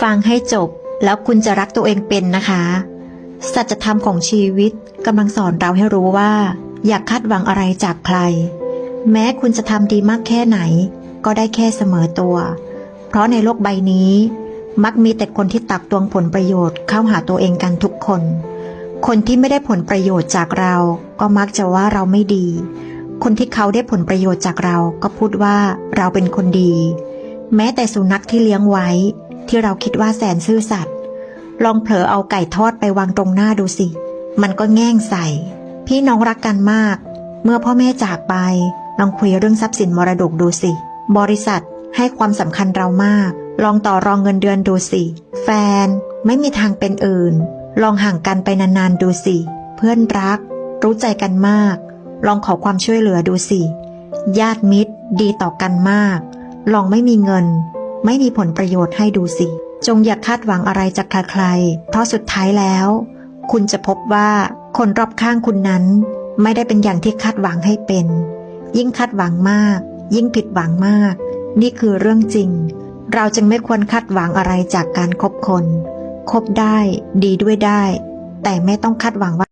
ฟังให้จบแล้วคุณจะรักตัวเองเป็นนะคะ สัจธรรมของชีวิตกำลังสอนเราให้รู้ว่า อย่าคาดหวังอะไรจากใคร แม้คุณจะทำดีมากแค่ไหน ก็ได้แค่เสมอตัว เพราะในโลกใบนี้ มักมีแต่คนที่ตักตวงผลประโยชน์เข้าหาตัวเองกันทุกคน คนที่ไม่ได้ผลประโยชน์จากเรา ก็มักจะว่าเราไม่ดี คนที่เขาได้ผลประโยชน์จากเราก็พูดว่าเราเป็นคนดี แม้แต่สุนัขที่เลี้ยงไว้ ที่เราคิดว่าแสนซื่อสัตย์ลองเผลอเอาไก่ทอดไปวางตรงหน้าดูสิ มันก็แง่งใส่ พี่น้องรักกันมาก เมื่อพ่อแม่จากไป ลองคุยเรื่องทรัพย์สินมรดกดูสิ บริษัทให้ความสำคัญเรามาก ลองต่อรองเงินเดือนดูสิ แฟนไม่มีทางเป็นอื่น ลองห่างกันไปนานๆดูสิ เพื่อนรัก รู้ใจกันมาก ลองขอความช่วยเหลือดูสิ ญาติมิตรดีต่อกันมาก ลองไม่มีเงิน ไม่มีผลประโยชน์ให้ดูสิ จงอย่าคาดหวังอะไรจากใครๆ เพราะสุดท้ายแล้ว คุณจะพบว่าคนรอบข้างคุณนั้น ไม่ได้เป็นอย่างที่คาดหวังให้เป็น ยิ่งคาดหวังมาก ยิ่งผิดหวังมาก นี่คือเรื่องจริง เราจึงไม่ควรคาดหวังอะไรจากการคบคน คบได้ ดีด้วยได้ แต่ไม่ต้องคาดหวังว่า